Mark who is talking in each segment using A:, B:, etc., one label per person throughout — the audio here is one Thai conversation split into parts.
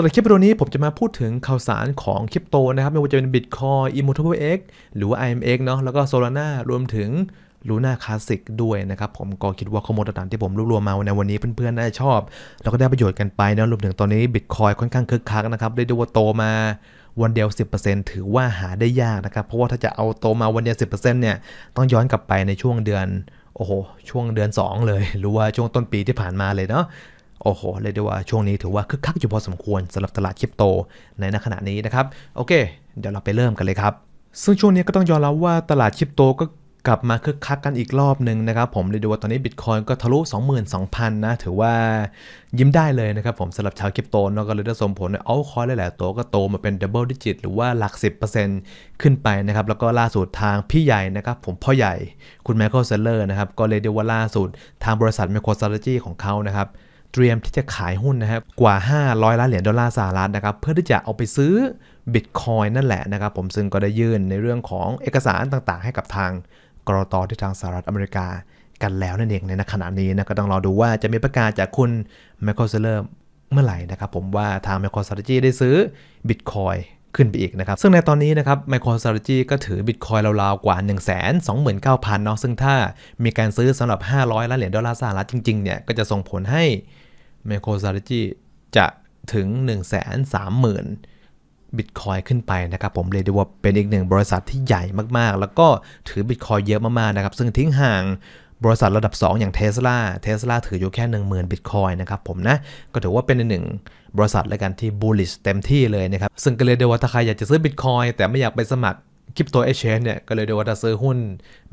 A: สำหรับคลิปวิดีโอนี้ผมจะมาพูดถึงข่าวสารของคริปโตนะครับ ไม่ว่าจะเป็น Bitcoin Immutable X หรือว่า IMX เนาะแล้วก็ Solana รวมถึง Luna Classic ด้วยนะครับ ผมก็คิดว่าข้อมูลต่างๆที่ผมรวบรวมมาในวันนี้เพื่อนๆ น่าจะชอบ แล้วก็ได้ประโยชน์กันไปนะรวมถึงตอนนี้ Bitcoin ค่อนข้างคึกคักนะครับเรียกได้ว่าโตมาวันเดียว 10%ถือว่าหาได้ยากนะครับ เพราะว่าถ้าจะเอาโตมาวันเดียว 10%เนี่ยต้องย้อนกลับไปในช่วงเดือนโอ้โหช่วงเดือน 2 เลย หรือว่าช่วงต้นปีที่ผ่านมาเลยเนาะ โอ้โหเรียกได้ว่าช่วงนี้ถือว่าคึกคักอยู่พอสมควรสำหรับตลาดคริปโตในณขณะนี้นะครับ โอเค เดี๋ยวเราไปเริ่มกันเลยครับ ซึ่งช่วงนี้ก็ต้องยอมรับว่าตลาดคริปโตก็กลับมาคึกคักกันอีกรอบหนึ่งนะครับผมเรียด้ว่าตอนนี้บิตคอยก็ทะลุ 22,000 นะ ถือว่ายิ้มได้เลยนะครับผมสำหรับชาวคริปโตเนาะก็เลยได้ส่งผลเอาคอยหลายๆตัวก็โตมาเป็นดับเบิลดิจิตหรือว่าหลัก 10%ขึ้นไปนะครับ แล้วก็ล่าสุดทางพี่ใหญ่นะครับผมพ่อใหญ่คุณไมเคิลเซลเลอร์นะครับ ก็เลยเรียว่าล่าสุดทางบริษัท MicroStrategy ของเขานะครับ เตรียมที่จะขายหุ้นนะครับกว่า 500 ล้านเหรียญดอลลาร์สหรัฐนะครับเพื่อที่จะเอาไปซื้อบิตคอยนั่นแหละนะครับผมซึ่งก็ได้ยื่นในเรื่องของเอกสารต่างๆ ให้กับทางกรอตที่ทางสหรัฐอเมริกากันแล้วนั่นเองในขณะนี้นะก็ต้องรอดูว่าจะมีประกาศจากคุณไมเคิลเซเลอร์เมื่อไหร่นะครับผมว่าทางแมคโคสตรจีได้ซื้อบิตคอย ขึ้นไปอีกนะครับ ซึ่งในตอนนี้นะครับ MicroStrategy ก็ถือ Bitcoin ราวๆ กว่า 1 2 9 0 0 0เนาะซึ่งถ้ามีการซื้อสำหรับ 500ล้านเหรียญดอลลาร์สหรัฐจริงๆ เนี่ย ก็จะส่งผลให้ MicroStrategy จะถึง 1 3 0 0 0 0บิตคอยขึ้นไปนะครับผมเรียกได้ว่าเป็นอีกหนึ่งบริษัทที่ใหญ่มากๆ แล้วก็ถือบิตคอยเยอะมากๆนะครับ ซึ่งทิ้งห่าง บริษัทระดับ 2 อย่างเท s l a เท s l a ถืออยู่แค่ 10,000 บิตคอยนะครับผมนะ ก็ถือว่าเป็นหนึ่งบริษัทแล้วกันที่ bullish เต็มที่เลยนะครับ ซึ่งก็เลยได้ว่าถ้าใครอยากจะซื้อบิตคอยแต่ไม่อยากไปสมัครคริปโตเอเชนเนี่ย ก็เลยได้ว่าถ้าซื้อหุ้น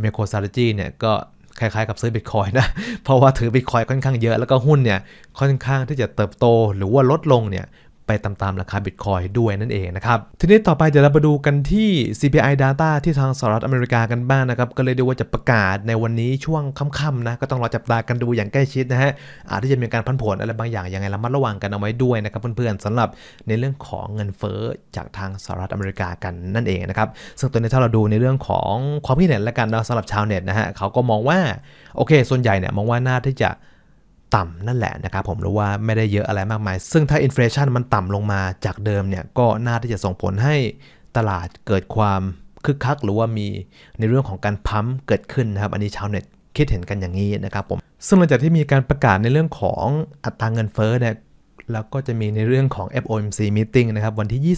A: MicroStrategy เนี่ยก็คล้ายๆกับซื้อบิตคอยนะ เพราะว่าถือบิตคอยค่อนข้างเยอะ แล้วก็หุ้นเนี่ยค่อนข้างที่จะเติบโตหรือว่าลดลงเนี่ย ไปตามๆราคาบิตคอยด้วยนั่นเองนะครับ ทีนี้ต่อไปเดี๋ยวเรามาดูกันที่ CPI data ที่ทางสหรัฐอเมริกากันบ้างนะครับ ก็เลยเรียกว่าจะประกาศในวันนี้ช่วงค่ำๆนะ ก็ต้องรอจับตากันดูอย่างใกล้ชิดนะฮะ อาจจะมีการพันผวนอะไรบางอย่างยังไงระมัดระวังกันเอาไว้ด้วยนะครับเพื่อนๆสำหรับในเรื่องของเงินเฟ้อจากทางสหรัฐอเมริกากันนั่นเองนะครับ ซึ่งตัวนี้ถ้าเราดูในเรื่องของความคิดเห็นแล้วกันนะสำหรับชาวเน็ตนะฮะเขาก็มองว่าโอเค ส่วนใหญ่เนี่ยมองว่าน่าที่จะ ต่ำนั่นแหละนะครับผมรู้ว่าไม่ได้เยอะอะไรมากมาย ซึ่งถ้าอินฟลชันมันต่ำลงมาจากเดิมเนี่ยก็น่าที่จะส่งผลให้ตลาดเกิดความคึกคักหรือว่ามีในเรื่องของการพัมเกิดขึ้นนะครับ อันนี้ชาวเน็ตคิดเห็นกันอย่างนี้นะครับผม ซึ่งหลังจากที่มีการประกาศในเรื่องของอัตราเงินเฟ้อเนี่ยแล้วก็จะมีในเรื่องของ FOMC meeting นะครับวันที่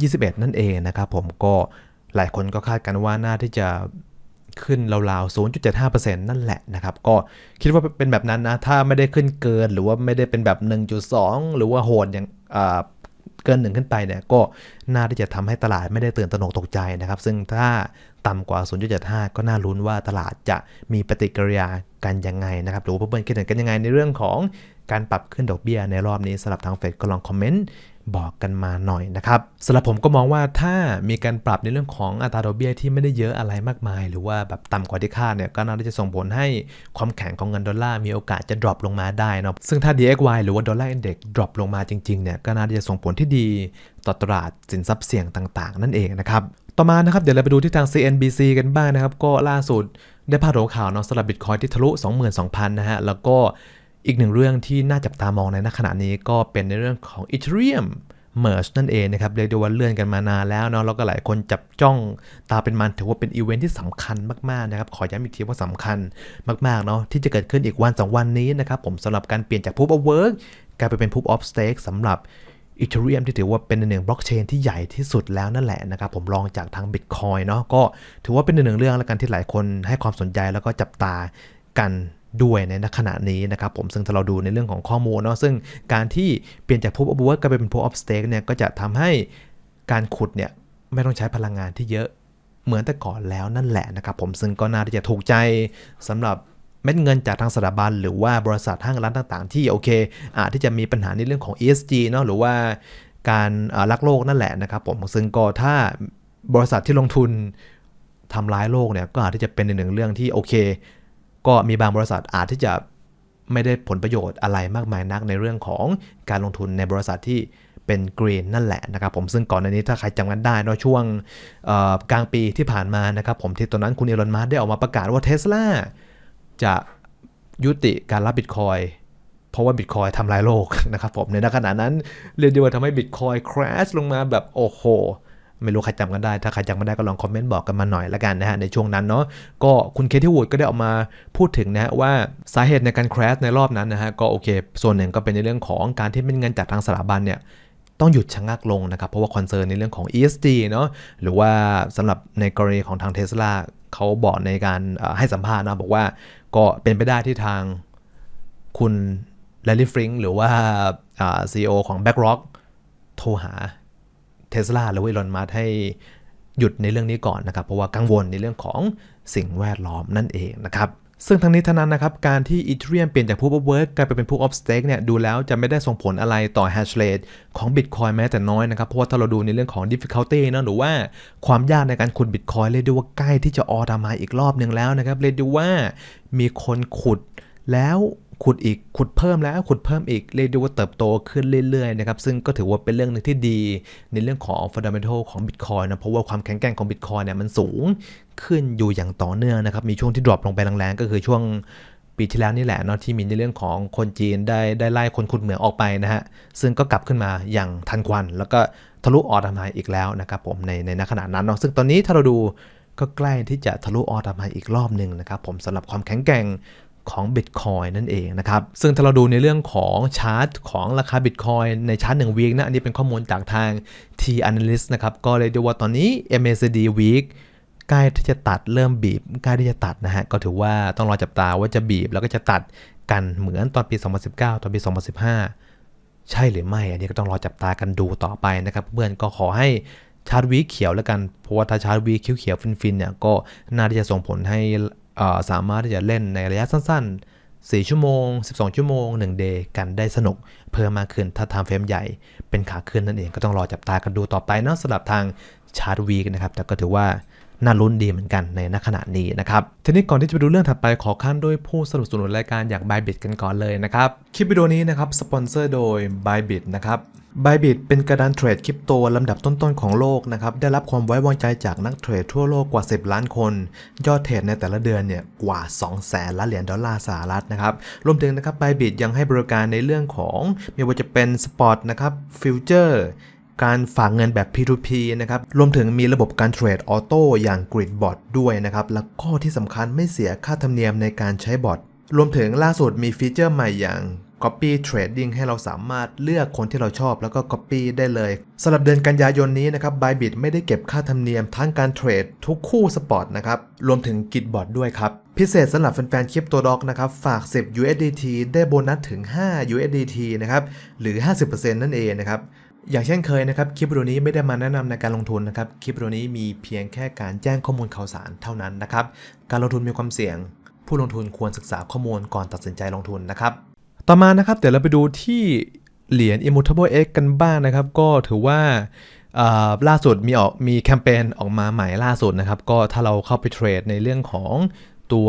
A: 20 21 นั่นเองนะครับผมก็หลายคนก็คาดกันว่าน่าที่จะ ขึ้นราวๆ 0.75%นั่นแหละนะครับ ก็คิดว่าเป็นแบบนั้นนะ ถ้าไม่ได้ขึ้นเกินหรือว่าไม่ได้เป็นแบบ 1.2 หรือว่าโหดอย่างเกินหนึ่งขึ้นไปเนี่ยก็น่าที่จะทำให้ตลาดไม่ได้ตื่นตระหนกตกใจนะครับ ซึ่งถ้าต่ำกว่า 0.75 ก็น่าลุ้นว่าตลาดจะมีปฏิกิริยากันยังไงนะครับ หรือว่าเพื่อนๆคิดเห็นกันยังไงในเรื่องของการปรับขึ้นดอกเบี้ยในรอบนี้สำหรับทางเฟดก็ลองคอมเมนต์ บอกกันมาหน่อยนะครับสำหรับผมก็มองว่าถ้ามีการปรับในเรื่องของอัตราดอกเบี้ยที่ไม่ได้เยอะอะไรมากมาย หรือว่าแบบต่ำกว่าที่คาดเนี่ยก็น่าจะส่งผลให้ความแข็งของเงินดอลลาร์มีโอกาสจะดรอปลงมาได้นะซึ่งถ้า DXY หรือว่าดอลลาร์อินเด็กดรอปลงมาจริงๆเนี่ยก็น่าจะส่งผลที่ดีต่อตลาดสินทรัพย์เสี่ยงต่างๆ นั่นเองนะครับต่อมานะครับเดี๋ยวเราไปดูที่ทาง CNBC กันบ้างนะครับ ก็ล่าสุดได้พาดหัวข่าวเนาะสำหรับบิตคอยที่ทะลุ 22,000 นะฮะแล้วก็ อีกหนึ่งเรื่องที่น่าจับตามองในณขณะนี้ก็เป็นในเรื่องของ Ethereum Merge นั่นเองนะครับเรียกได้ว่าเลื่อนกันมานานแล้วเนาะแล้วก็หลายคนจับจ้องตาเป็นมันถือว่าเป็นอีเวนท์ที่สำคัญมากๆนะครับขอย้ำอีกทีว่าสำคัญมากๆเนาะที่จะเกิดขึ้นอีกวันสองวันนี้นะครับผมสำหรับการเปลี่ยนจาก Proof of Work กลายไปเป็น Proof of Stake สำหรับ Ethereum ที่ถือว่าเป็นหนึ่งบล็อกเชนที่ใหญ่ที่สุดแล้วนั่นแหละนะครับผมลองจากทาง Bitcoin เนาะก็ถือว่าเป็นหนึ่งเรื่องแล้วกันที่หลายคนให้ความสนใจแล้วก็จับตากัน ด้วยในขณะนี้นะครับผมซึ่งถ้าเราดูในเรื่องของข้อมูลเนาะซึ่งการที่เปลี่ยนจาก Proof of Work กลายเป็น Proof of Stake เนี่ยก็จะทำให้การขุดเนี่ยไม่ต้องใช้พลังงานที่เยอะเหมือนแต่ก่อนแล้วนั่นแหละนะครับผมซึ่งก็น่าที่จะถูกใจสำหรับเม็ดเงินจากทางสถาบัน หรือว่าบริษัทห้างร้านต่าง ๆ ที่โอเคอาจที่จะมีปัญหาในเรื่องของ ESG เนาะหรือว่าการรักโลกนั่นแหละนะครับผมซึ่งก็ถ้าบริษัทที่ลงทุนทำร้ายโลกเนี่ยก็อาจที่จะเป็นหนึ่งเรื่องที่โอเค ก็มีบางบริษัทอาจที่จะไม่ได้ผลประโยชน์อะไรมากมายนักในเรื่องของการลงทุนในบริษัทที่เป็นกรีนนั่นแหละนะครับผมซึ่งก่อนในนี้ถ้าใครจำกันได้นะช่วงกลางปีที่ผ่านมานะครับผมที่ตอนนั้นคุณเอีลอนมัสได้ออกมาประกาศว่าเทสลาจะยุติการรับบิตคอยเพราะว่า Bitcoin ทำลายโลกนะครับผมในขณะนั้นเรียกได้ว่าทำให้ Bitcoin crash ลงมาแบบโอ้โห ไม่รู้ใครจำกันได้ ถ้าใครจำไม่ได้ก็ลองคอมเมนต์บอกกันมาหน่อยละกันนะฮะในช่วงนั้นเนาะก็คุณเคที่วูดก็ได้ออกมาพูดถึงนะฮะว่าสาเหตุในการ crash ในรอบนั้นนะฮะก็โอเค ส่วนหนึ่งก็เป็นในเรื่องของการที่เป็นเงินจากทางสถาบันเนี่ยต้องหยุดชะงักลงนะครับ เพราะว่าคอนเซิร์นในเรื่องของ ESG เนาะหรือว่าสำหรับในกรณีของทางเท s l a เขาบอกในการให้สัมภาษณ์นะบอกว่าก็เป็นไปได้ที่ทางคุณ Larry Fink หรือว่าอ่า CEO ของ BlackRock โทรหา เท s l a หรือว่าอีลอนมัสให้หยุดในเรื่องนี้ก่อนนะครับ เพราะว่ากังวลในเรื่องของสิ่งแวดล้อมนั่นเองนะครับซึ่งทั้งนี้ทั้งนั้นนะครับ การที่ Ethereum เปลี่ยนจาก Proof of Work กลายไปเป็น Proof of Stake เนี่ยดูแล้วจะไม่ได้ส่งผลอะไรต่อ hash rate ของ Bitcoin แม้แต่น้อยนะครับ เพราะว่าถ้าเราดูในเรื่องของ difficulty เนะหรือว่าความยากในการขุด Bitcoin เรียกได้ว่าใกล้ที่จะออทามาอีกรอบหนึ่งแล้วนะครับเรียกได้ว่ามีคนขุดแล้ว ขุดอีกขุดเพิ่มแล้วขุดเพิ่มอีกเรียกได้ว่าเติบโตขึ้นเรื่อยๆนะครับซึ่งก็ถือว่าเป็นเรื่องหนึงที่ดีในเรื่องของ fundamental ของ Bitcoin นะเพราะว่าความแข็งแกร่งของ Bitcoin เนี่ยมันสูงขึ้นอยู่อย่างต่อเนื่องนะครับมีช่วงที่ดรอปลงไปแรงๆก็คือช่วงปีที่แล้วนี่แหละเนาะที่มีในเรื่องของคนจีนได้ได้ไล่คนขุดเหมืองออกไปนะฮะซึ่งก็กลับขึ้นมาอย่างทันควัน แล้วก็ทะลุออทามายอีกแล้วนะครับผมในในขณะนั้นเนาะซึ่งตอนนี้ถ้าเราดูก็ใกล้ที่จะทะลุออทามอีกรอบหนึ่งนะครับผมสำหรับความแข็งแกร่ง ของ Bitcoin นั่นเองนะครับ ซึ่งถ้าเราดูในเรื่องของชาร์ตของราคา Bitcoin ในชาร์ต1 week นะ อันนี้เป็นข้อมูลจากทาง T Analyst นะครับ ก็เลยดูว่าตอนนี้ MACD week ใกล้ที่จะตัดเริ่มบีบใกล้ที่จะตัดนะฮะ ก็ถือว่าต้องรอจับตาว่าจะบีบแล้วก็จะตัดกันเหมือนตอนปี 2019 ตอนปี 2015 ใช่หรือไม่ อันนี้ก็ต้องรอจับตากันดูต่อไปนะครับ เพื่อนก็ขอให้ชาร์ตวีเขียวแล้วกัน เพราะว่าถ้าชาร์ตวีเขียวๆฟินๆเนี่ยก็น่าที่จะส่งผลให้ สามารถที่จะเล่นในระยะสั้น ๆ 4 ชั่วโมง 12 ชั่วโมง1เดย์กันได้สนุก เพิ่มมากขึ้นถ้าทำเฟรมใหญ่เป็นขาขึ้นนั่นเองก็ต้องรอจับตากันดูต่อไปเนาะสำหรับทางชาร์ตวีกนะครับ แต่ก็ถือว่า น่าลุ้นดีเหมือนกันในณขณะนี้นะครับทีนี้ก่อนที่จะไปดูเรื่องถัดไปขอขั้นด้วยผู้สนับสนุนรายการอย่าง Bybit กันก่อนเลยนะครับคลิปวิดีโอนี้นะครับสปอนเซอร์โดย Bybit นะครับ Bybit เป็นกระดานเทรดคริปโตลำดับต้นๆของโลกนะครับ ได้รับความไว้วางใจจากนักเทรดทั่วโลกกว่า 10 ล้านคน ยอดเทรดในแต่ละเดือนเนี่ยกว่า 2 แสนล้านเหรียญดอลลาร์สหรัฐนะครับ รวมถึงนะครับ Bybit ยังให้บริการในเรื่องของไม่ว่าจะเป็นสปอตนะครับฟิวเจอร์ การฝากเงินแบบ P2P นะครับ รวมถึงมีระบบการเทรดออโต้อย่าง Gridbot ด้วยนะครับ แล้วก็ที่สำคัญไม่เสียค่าธรรมเนียมในการใช้บอทรวมถึงล่าสุดมีฟีเจอร์ใหม่อย่าง Copy Trading ให้เราสามารถเลือกคนที่เราชอบแล้วก็ Copy ได้เลยสำหรับเดือนกันยายนนี้นะครับ Bybit ไม่ได้เก็บค่าธรรมเนียมทั้งการเทรดทุกคู่สปอตนะครับ รวมถึง Gitbot ด้วยครับ พิเศษสำหรับแฟนๆคริปโตด็อกนะครับ ฝาก 10 USDT ได้โบนัสถึง 5 USDT นะครับ หรือ 50%นั่นเองนะครับ อย่างเช่นเคยนะครับคลิปวิดีโอนี้ไม่ได้มาแนะนำในการลงทุนนะครับคลิปวิดีโอนี้มีเพียงแค่การแจ้งข้อมูลข่าวสารเท่านั้นนะครับการลงทุนมีความเสี่ยง ผู้ลงทุนควรศึกษาข้อมูลก่อนตัดสินใจลงทุนนะครับต่อมานะครับเดี๋ยวเราไปดูที่เหรียญ Immutable X กันบ้างนะครับ ก็ถือว่าล่าสุดมีออกมีแคมเปญออกมาใหม่ล่าสุดนะครับ ก็ถ้าเราเข้าไปเทรดในเรื่องของตัว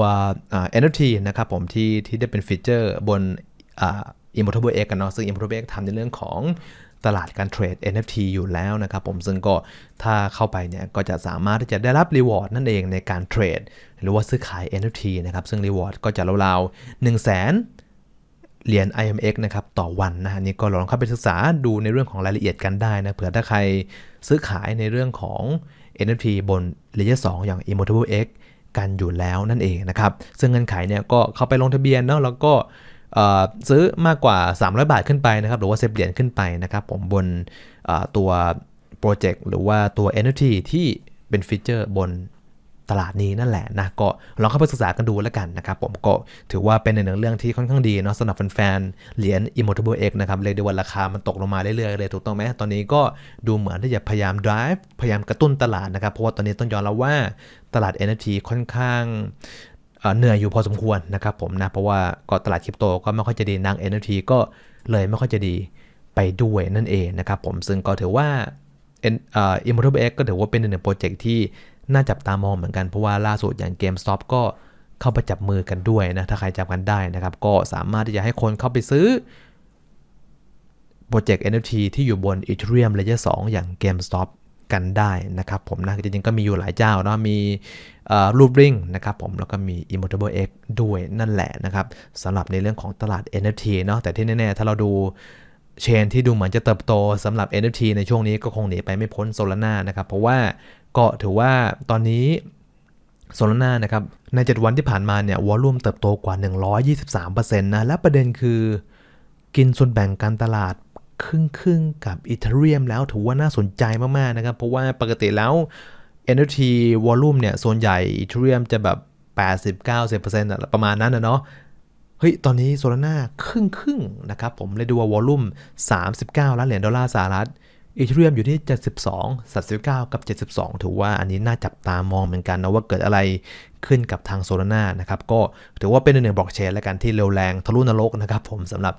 A: อ่า NFT นะครับผมที่ที่ได้เป็นฟีเจอร์บนอ่า Immutable X กันเนาะซึ่ง Immutable X ทำในเรื่องของ ตลาดการเทรด NFT อยู่แล้วนะครับผมซึ่งก็ถ้าเข้าไปเนี่ยก็จะสามารถที่จะได้รับรีวอร์ดนั่นเองในการเทรด หรือว่าซื้อขาย NFT นะครับซึ่งรีวอร์ดก็จะราวๆ 1 0 0 0 0แสนเหรียญ IMX นะครับต่อวันนะฮะนี่ก็ลองเข้าไปศึกษาดูในเรื่องของรายละเอียดกันได้นะเผื่อถ้าใครซื้อขายในเรื่องของ NFT บน Layer 2 อย่าง Immutable X กันอยู่แล้วนั่นเองนะครับซึ่งเงื่อนไขเนี่ยก็เข้าไปลงทะเบียนเนาะแล้วก็ ซื้อมากกว่า 300 บาทขึ้นไปนะครับหรือว่า10เหรียญขึ้นไปนะครับผมบนตัวโปรเจกต์หรือว่าตัว NFT ที่เป็นฟีเจอร์บนตลาดนี้นั่นแหละนะก็ลองเข้าไปศึกษากันดูแล้วกันนะครับผมก็ถือว่าเป็นในหนึ่งเรื่องที่ค่อนข้างดีเนาะสำหรับแฟนๆเหรียญ Immutable X นะครับเรียกได้ว่าราคามันตกลงมาเรื่อยๆเลยถูกต้องไหมตอนนี้ก็ดูเหมือนที่จะพยายาม drive พยายามกระตุ้นตลาดนะครับ เพราะว่าตอนนี้ต้องยอมรับว่าตลาด NFT ค่อนข้าง เหนื่อยอยู่พอสมควรนะครับผมนะ เพราะว่าก็ตลาดคริปโตก็ไม่ค่อยจะดีนาง NFT ก็เลยไม่ค่อยจะดีไปด้วยนั่นเองนะครับผมซึ่งก็ถือว่าเอ่อ Immortal X ก็ถือว่าเป็นหนึ่งโปรเจกต์ที่น่าจับตามองเหมือนกัน เพราะว่าล่าสุดอย่าง GameStop ก็เข้าไปจับมือกันด้วยนะ ถ้าใครจำกันได้นะครับ ก็สามารถที่จะให้คนเข้าไปซื้อโปรเจกต์ NFT ที่อยู่บน Ethereum Layer 2 อย่าง GameStop กันได้นะครับผมนะจริงๆก็มีอยู่หลายเจ้าเนาะมีรูปริงนะครับผมแล้วก็มี Immutable X ด้วยนั่นแหละนะครับสำหรับในเรื่องของตลาด NFT เนาะแต่ที่แน่ๆ ถ้าเราดูเชนที่ดูเหมือนจะเติบโตสำหรับ NFT ในช่วงนี้ก็คงหนีไปไม่พ้นโซลาร่านะครับเพราะว่าก็ถือว่าตอนนี้โซลาร่านะครับใน 7 วันที่ผ่านมาเนี่ยวอลลุ่มเติบโตกว่า 123%นะและประเด็นคือกินส่วนแบ่งการตลาด ครึ่งครึ่งกับอีเทเรียมแล้วถือว่าน่าสนใจมากๆนะครับ เพราะว่าปกติแล้ว NFT volume เนี่ย ส่วนใหญ่อีเทเรียมจะแบบ 80-90%อประมาณนั้นนะเนาะเฮ้ย ตอนนี้โซลาร่าครึ่งครึ่งนะครับ ผมเลยดูว่าวอลุ่ม 39 ล้านเหรียญดอลลาร์สหรัฐอีเทเรียมอยู่ที่ 72 39 กับ 72 ถือว่าอันนี้น่าจับตามองเหมือนกันนะว่าเกิดอะไรขึ้นกับทางโซลาร่านะครับก็ถือว่าเป็นหนึ่งบล็อกเชนและกันที่เร็วแรงทะลุนรกนะครับผมสำหรับ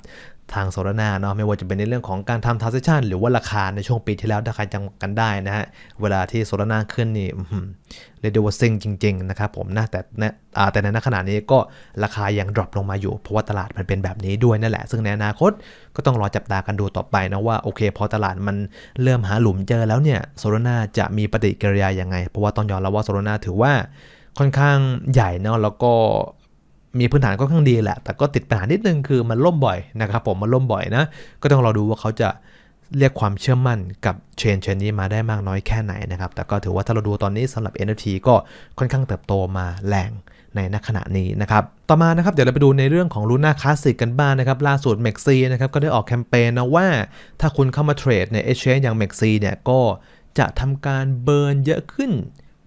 A: ทางโซลาร่าเนาะไม่ว่าจะเป็นในเรื่องของการทำทราน s ิชันหรือว่าราคาในช่วงปีที่แล้วถ้าใครจำกันได้นะฮะเวลาที่โซลาร่าขึ้นนี่เรียกได้ว่าซิงจริง ๆ นะครับผมนะแต่นอ่าแต่ในขณะนี้ก็ราคายังดรอปลงมาอยู่ เพราะว่าตลาดมันเป็นแบบนี้ด้วยนั่นแหละ ซึ่งในอนาคตก็ต้องรอจับตากันดูต่อไปนะว่าโอเคพอตลาดมันเริ่มหาหลุมเจอแล้วเนี่ยโซลาร่าจะมีปฏิกิริยายังไง เพราะว่าต้องยอมรับว่าโซลาร่าถือว่า ค่อนข้างใหญ่เนาะแล้วก็มีพื้นฐานค่อนข้างดีแหละ แต่ก็ติดปัญหานิดนึงคือมันล่มบ่อยนะครับผมมันล่มบ่อยนะ ก็ต้องรอดูว่าเขาจะเรียกความเชื่อมั่นกับเชนเชนนี้มาได้มากน้อยแค่ไหนนะครับ แต่ก็ถือว่าถ้าเราดูตอนนี้สำหรับ NFT ก็ค่อนข้างเติบโตมาแรงในณขณะนี้นะครับ ต่อมานะครับ เดี๋ยวเราไปดูในเรื่องของ Luna Classic กันบ้างนะครับ ล่าสุด m e x c นะครับ ก็ได้ออกแคมเปญนะว่า ถ้าคุณเข้ามาเทรดใน Exchange อย่าง m e x เนี่ยก็จะทำการเบิร์นเยอะขึ้น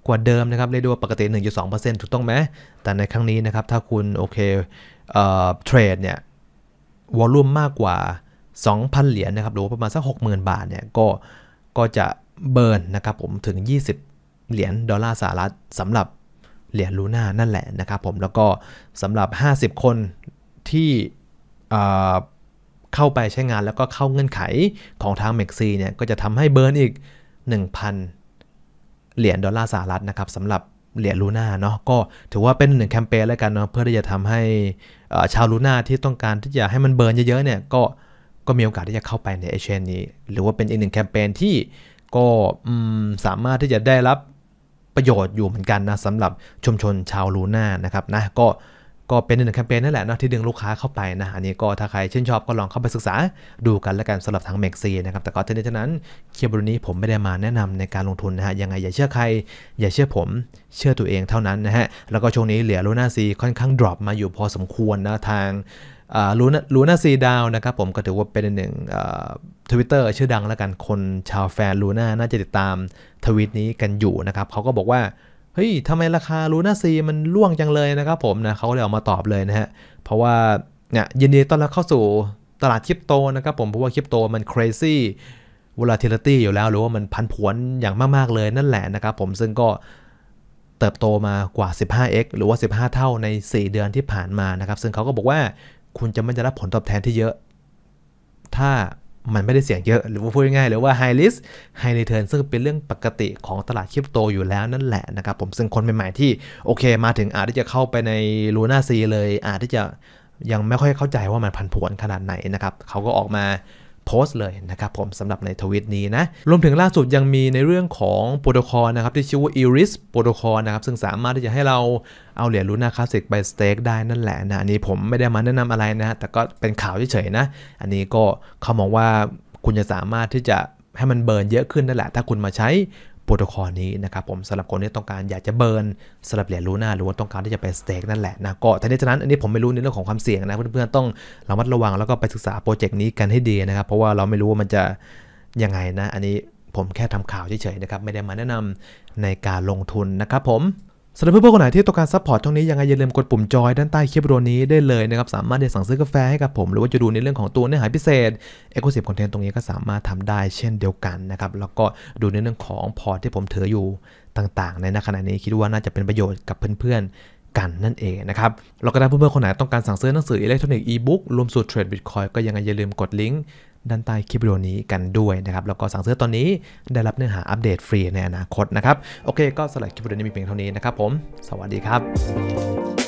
A: กว่าเดิมนะครับเรียกได้ว่าปกติ 1.2%ถูกต้องไหมแต่ในครั้งนี้นะครับถ้าคุณโอเคเอ่อเทรดเนี่ยวอลลุ่มมากกว่า 2,000 เหรียญนะครับหรือว่าประมาณสัก 60,000 บาทเนี่ยก็ก็จะเบิร์นนะครับผมถึง 20 เหรียญดอลลาร์สหรัฐสำหรับเหรียญลูน่านั่นแหละนะครับผมแล้วก็สำหรับ 50 คนที่เอ่อเข้าไปใช้งานแล้วก็เข้าเงื่อนไขของทางเม็กซีเนี่ยก็จะทำให้เบิร์นอีก 1,000 เหรียญดอลลาร์สหรัฐนะครับสำหรับเหรียญลูน่าเนาะก็ถือว่าเป็นหนึ่งแคมเปญแล้วกันเนาะเพื่อที่จะทำให้ชาวลูน่าที่ต้องการที่จะให้มันเบิร์นเยอะๆเนี่ยก็ก็มีโอกาสที่จะเข้าไปในเอเชนนี้ หรือว่าเป็นอีกหนึ่งแคมเปญที่ก็สามารถที่จะได้รับประโยชน์อยู่เหมือนกันนะสำหรับชุมชนชาวลูน่านะครับนะก็ ก็เป็นหนึ่งแคมเปญนั่นแหละเนาะที่ดึงลูกค้าเข้าไปนะ อันนี้ก็ถ้าใครชื่นชอบก็ลองเข้าไปศึกษาดูกันแล้วกันสำหรับทางเม็กซีนะครับแต่ก็ทั้งนี้ทั้งนั้นเคลียร์บรุนี้ผมไม่ได้มาแนะนำในการลงทุนนะฮะยังไงอย่าเชื่อใคร อย่าเชื่อผม เชื่อตัวเองเท่านั้นนะฮะแล้วก็ช่วงนี้เหรียญลูน่าซีค่อนข้างดรอปมาอยู่พอสมควรนะทางลูน่าลูน่าซีดาวนะครับผมก็ถือว่าเป็นหนึ่งทวิตเตอร์ชื่อดังแล้วกันคนชาวแฟนลูน่าน่าจะติดตามทวิตนี้กันอยู่นะครับเขาก็บอกว่า เฮ้ยทำไมราคาลูน่าซีมันล่วงจังเลยนะครับผมนะเขาก็เลยออกมาตอบเลยนะฮะ เพราะว่าเนี่ยยินดีต้อนรับเข้าสู่ตลาดคริปโตนะครับผมเพราะว่าคริปโตมัน crazy volatility อยู่แล้ว หรือว่ามันพันผวนอย่างมาก ๆ เลยนั่นแหละนะครับผมซึ่งก็เติบโตมากว่า 15x หรือว่า 15 เท่าใน 4 เดือนที่ผ่านมานะครับ ซึ่งเขาก็บอกว่าคุณจะไม่ได้รับผลตอบแทนที่เยอะ ถ้า มันไม่ได้เสี่ยงเยอะ หรือว่าพูดง่ายๆหรือว่า high risk high return ซึ่งเป็นเรื่องปกติของตลาดคริปโตอยู่แล้วนั่นแหละนะครับผมซึ่งคนใหม่ๆที่โอเคมาถึงอาจที่จะเข้าไปในลูน่าซีเลยอาจที่จะยังไม่ค่อยเข้าใจว่ามันพันผวนขนาดไหนนะครับเขาก็ออกมา พสต์เลยนะครับผมสำหรับในทวิตนี้นะรวมถึงล่าสุดยังมีในเรื่องของโปรโตคอลนะครับที่ชื่อว่า Iris โปรโตคอลนะครับซึ่งสามารถที่จะให้เราเอาเหรียญลูน่าคลาสสิกไปสเต็กได้นั่นแหละนะอันนี้ผมไม่ได้มาแนะนำอะไรนะแต่ก็เป็นข่าวเฉยๆนะอันนี้ก็เขามองว่าคุณจะสามารถที่จะให้มันเบิร์นเยอะขึ้นนั่นแหละ ถ้าคุณมาใช้ รโตคอลนี้นะครับผมสำหรับคนที่ต้องการอยากจะเบิร์นสำหรับเหรียญลูน่าหรือว่าต้องการที่จะไปสเต็กนั่นแหละนะก็ทั้งนี้ทั้งนั้นอันนี้ผมไม่รู้ในเรื่องของความเสี่ยงนะเพื่อนๆต้องระมัดระวังแล้วก็ไปศึกษาโปรเจกต์นี้กันให้ดีนะครับ เพราะว่าเราไม่รู้ว่ามันจะยังไงนะ อันนี้ผมแค่ทำข่าวเฉยๆนะครับไม่ได้มาแนะนำในการลงทุนนะครับผม สำหรับเพื่อนๆคนไหนที่ต้องการซัพพอร์ตช่องนี้ยังไงอย่าลืมกดปุ่มจอยด้านใต้คลิปวิดีโอนี้ได้เลยนะครับ สามารถที่สั่งซื้อกาแฟให้กับผม หรือว่าจะดูในเรื่องของตัวเนื้อหาพิเศษ e x c l u s i v e Content ตรงนี้ก็สามารถทำได้เช่นเดียวกันนะครับ แล้วก็ดูในเรื่องของพอร์ตที่ผมถืออยู่ต่างๆ ในขณะนี้คิดว่าน่าจะเป็นประโยชน์กับเพื่อนๆกันนั่นเองนะครับแล้วก็ถ้าเพื่อนๆคนไหนต้องการสั่งซื้อหนังสืออิเล็กทรอนิกส์อีบุ๊กรวมสูตรเทรดบิตคอยก็ยังไงอย่าลืมกดลิงก์ ด้านใต้คลิปวิดีโอนี้กันด้วยนะครับ แล้วก็สั่งซื้อตอนนี้ได้รับเนื้อหาอัปเดตฟรีในอนาคตนะครับ โอเค ก็สำหรับคลิปวิดีโอนี้มีเพียงเท่านี้นะครับผม สวัสดีครับ